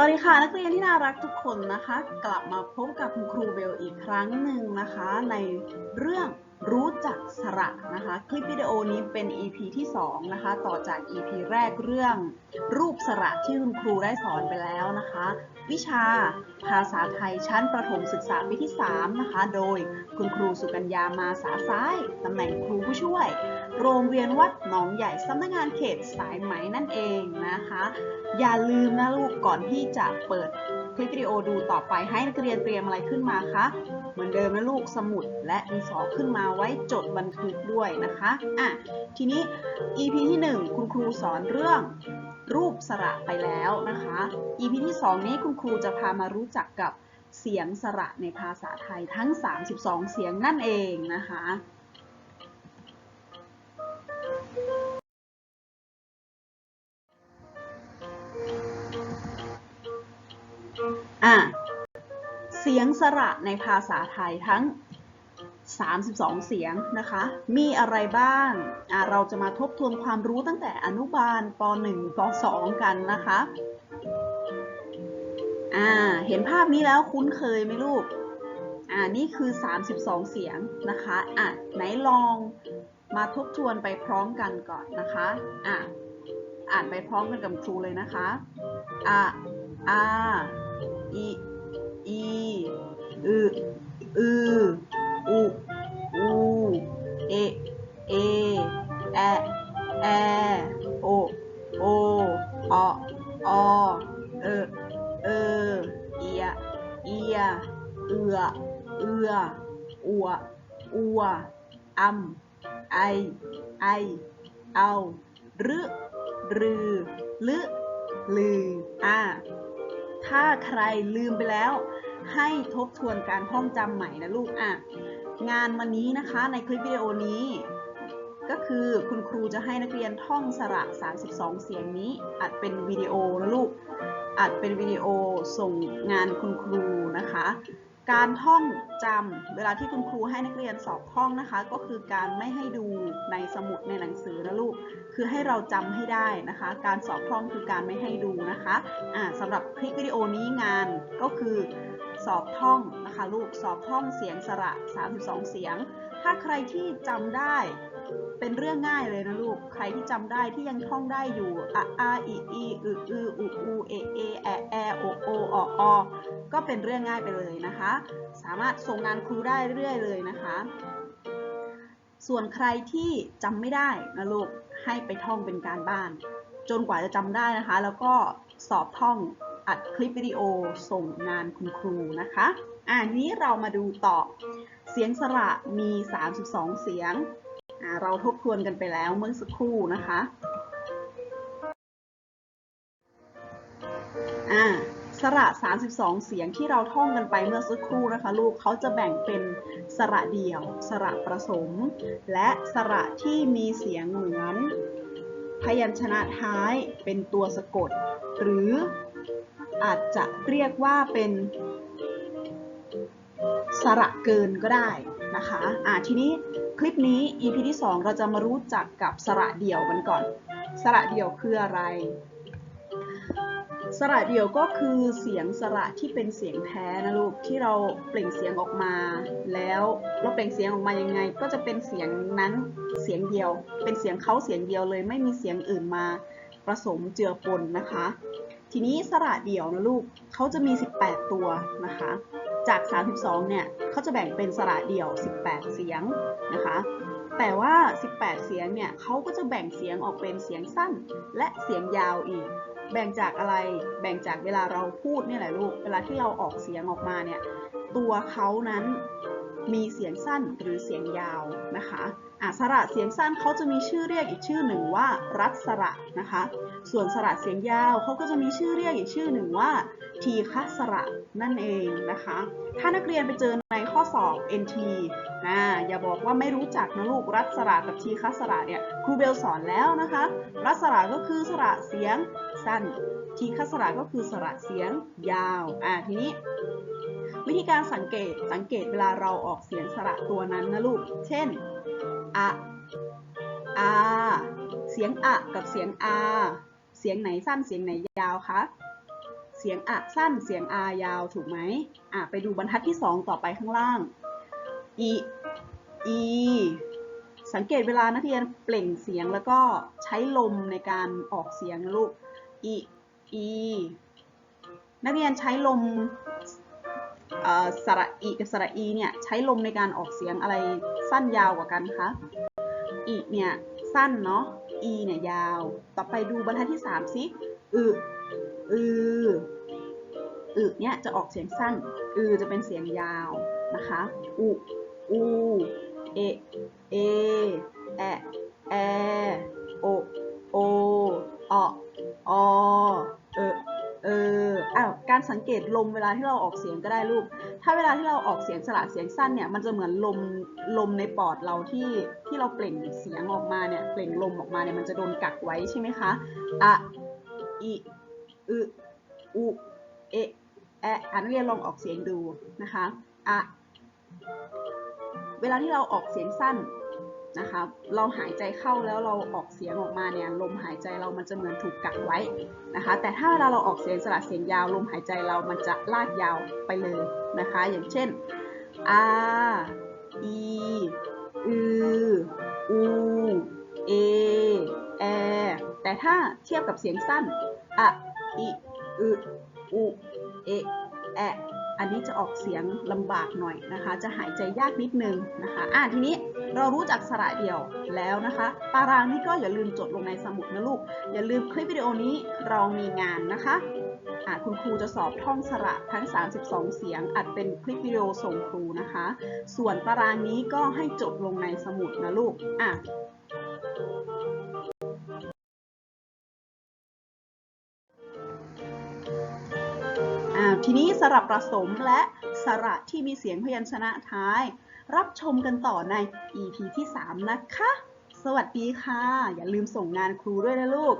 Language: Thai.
วัสดีค่ะ นักเรียนที่น่ารักทุกคนนะคะ กลับมาพบกับคุณครูเบลอีกครั้งหนึ่งนะคะ ในเรื่องรู้จักสระนะคะ คลิปวิดีโอนี้เป็น EP ที่ 2 นะคะ ต่อจาก EP แรกเรื่องรูปสระที่คุณครูได้สอนไปแล้วนะคะ วิชา ภาษาไทยชั้นประถมศึกษาปีที่ 3 นะคะ โดยคุณครูสุกัญญามาสาซ้าย ตำแหน่งครูผู้ช่วย โรงเรียนวัดหนองใหญ่สำนักงานเขตสายไหมนั่นเองนะคะ อย่าลืมนะลูกก่อนที่จะเปิดคลิปวิดีโอดูต่อไปให้นักเรียนเตรียมอะไรขึ้นมาคะ เหมือนเดิมนะลูกสมุดและดินสอขึ้นมาไว้จดบันทึกด้วยนะคะอะทีนี้ EP ที่ 1 คุณครูสอนเรื่องรูปสระไปแล้วนะคะ EP ที่ 2 นี้คุณครูจะพามารู้จักกับเสียงสระในภาษาไทยทั้ง 32 เสียงนั่นเองนะคะ สียงสระในภาษาไทยทั้ง 32 เสียงนะคะ มีอะไรบ้าง เราจะมาทบทวนความรู้ตั้งแต่อนุบาลป .1 ป .2 กันนะคะเห็นภาพนี้แล้วคุ้นเคยไหมลูก อ่า นี่คือ 32 เสียงนะคะ อะ ไหนลองมาทบทวนไปพร้อมกันก่อนนะคะ อะ อ่านไปพร้อมกันกับครูเลยนะคะ อะอาอีอี เอือ เอือ อัว อัวอำไอ ไอ เอา รึรือ ลึลือ อ่า ถ้าใครลืมไปแล้ว ให้ทบทวนการท่องจำใหม่นะลูก อะ งานวันนี้นะคะในคลิปวิดีโอนี้ ก็คือคุณครูจะให้นักเรียนท่องสระ 32 เสียงนี้ อัดเป็นวิดีโอนะลูก อัดเป็นวิดีโอส่งงานคุณครูนะคะ การท่องจำเวลาที่คุณครูให้นักเรียนสอบท่องนะคะ ก็คือการไม่ให้ดูในสมุดในหนังสือนะลูก คือให้เราจำให้ได้นะคะ การสอบท่องคือการไม่ให้ดูนะคะอ่าสำหรับคลิปวิดีโอนี้งานก็คือสอบท่องนะคะลูกสอบท่องเสียงสระ 32 เสียง ถ้าใครที่จำได้เป็นเรื่องง่ายเลยนะลูก ที่จำได้ที่ยังท่องได้อยู่อะอาอีอีอึอืออูอูเอเอแอแอโอโออออก็เป็นเรื่องง่ายไปเลยนะคะ สามารถส่งงานครูได้เรื่อยเลยนะคะ ส่วนใครที่จำไม่ได้นะลูกให้ไปท่องเป็นการบ้าน จนกว่าจะจำได้นะคะ แล้วก็สอบท่องอัดคลิปวิดีโอส่งงานคุณครูนะคะอ่านี้เรามาดูต่อ เสียงสระมี 32 เสียง เราทบทวนกันไปแล้วเมื่อสักครู่นะคะอ่าสระ 32 เสียงที่เราท่องกันไปเมื่อสักครู่นะคะลูกเขาจะแบ่งเป็นสระเดี่ยว สระประสม และสระที่มีเสียงเหมือน พยัญชนะท้ายเป็นตัวสะกด หรืออาจจะเรียกว่าเป็นสระเกินก็ได้นะคะ อ่าทีนี้ คลิปนี้ EP ที่ 2 เราจะมารู้จักกับสระเดี่ยวกันก่อน สระเดี่ยวคืออะไร สระเดี่ยวก็คือเสียงสระที่เป็นเสียงแท้นะลูกที่เราเปล่งเสียงออกมา แล้วเราเปล่งเสียงออกมายังไง ก็จะเป็นเสียงนั้นเสียงเดียว เป็นเสียงเขาเสียงเดียวเลย ไม่มีเสียงอื่นมาผสมเจือปนนะคะ ทีนี้สระเดี่ยวนะลูกเขาจะมี 18 ตัวนะคะ จาก 32 เนี่ยเขาจะแบ่งเป็นสระเดี่ยว 18 เสียงนะคะ แต่ว่า 18 เสียงเนี่ยเขาก็จะแบ่งเสียงออกเป็นเสียงสั้นและเสียงยาวอีก แบ่งจากอะไร แบ่งจากเวลาเราพูดนี่แหละลูก เวลาที่เราออกเสียงออกมาเนี่ย ตัวเขานั้น มีเสียงสั้นหรือเสียงยาวนะคะอะสระเสียงสั้นเขาจะมีชื่อเรียกอีกชื่อหนึ่งว่า รัศระนะคะ ส่วนสระเสียงยาวเขาก็จะมีชื่อเรียกอีกชื่อหนึ่งว่า ทีฆสระนั่นเองนะคะ ถ้านักเรียนไปเจอในข้อสอบ NT นะอย่าบอกว่าไม่รู้จักนะลูกรัศระกับทีฆสระเนี่ยครูเบลสอนแล้วนะคะ รัศระก็คือสระเสียงสั้น ทีฆสระก็คือสระเสียงยาวอะทีนี้ วิธีการสังเกตสังเกตเวลาเราออกเสียงสระตัวนั้นนะลูก เช่นอะอาเสียงอะกับเสียงอาเสียงไหนสั้นเสียงไหนยาวคะ เสียงอะสั้นเสียงอายาวถูกไหมอะไปดูบรรทัดที่ 2 ต่อไปข้างล่างอีอีสังเกตเวลานักเรียนเปล่งเสียงแล้วก็ใช้ลมในการออกเสียงลูกอีอีนักเรียนใช้ลม สระอีกับสระอีเนี่ยใช้ลมในการออกเสียงอะไรสั้นยาวกว่ากันคะอีเนี่ยสั้นเนาะอีเนี่ยยาว ต่อไปดูบรรทัดที่3สิอึอืออึเนี่ยจะออกเสียงสั้นอือจะเป็นเสียงยาวนะคะอุอูเอเอแอแอ การสังเกตลมเวลาที่เราออกเสียงก็ได้ลูก ถ้าเวลาที่เราออกเสียงสระเสียงสั้นเนี่ย มันจะเหมือนลมลมในปอดเราที่ที่เราเปล่งเสียงออกมาเนี่ย เปล่งลมออกมาเนี่ย มันจะโดนกักไว้ใช่ไหมคะ อะอีอึอุ เอ แออ่านนักเรียนลองออกเสียงดูนะคะ อะ เวลาที่เราออกเสียงสั้น นะคะ เราหายใจเข้าแล้วเราออกเสียงออกมาเนี่ยลมหายใจเรามันจะเหมือนถูกกักไว้นะคะ แต่ถ้าเวลาเราออกเสียงสระเสียงยาวลมหายใจเรามันจะลากยาวไปเลยนะคะ อย่างเช่น a e อืออูเอแอแต่ถ้าเทียบกับเสียงสั้นอะอิอึอุเอแอ อันนี้จะออกเสียงลำบากหน่อยนะคะ จะหายใจยากนิดนึงนะคะอะทีนี้เรารู้จักสระเดี่ยวแล้วนะคะ ตารางนี้ก็อย่าลืมจดลงในสมุดนะลูก อย่าลืมคลิปวิดีโอนี้เรามีงานนะคะอะคุณครูจะสอบท่องสระทั้ง 32 เสียง อัดเป็นคลิปวิดีโอส่งครูนะคะ ส่วนตารางนี้ก็ให้จดลงในสมุดนะลูกอะอ่า ทีนี้สระประสมและสระที่มีเสียงพยัญชนะท้าย รับชมกันต่อใน EP ที่ 3 นะคะ สวัสดีค่ะ อย่าลืมส่งงานครูด้วยนะลูก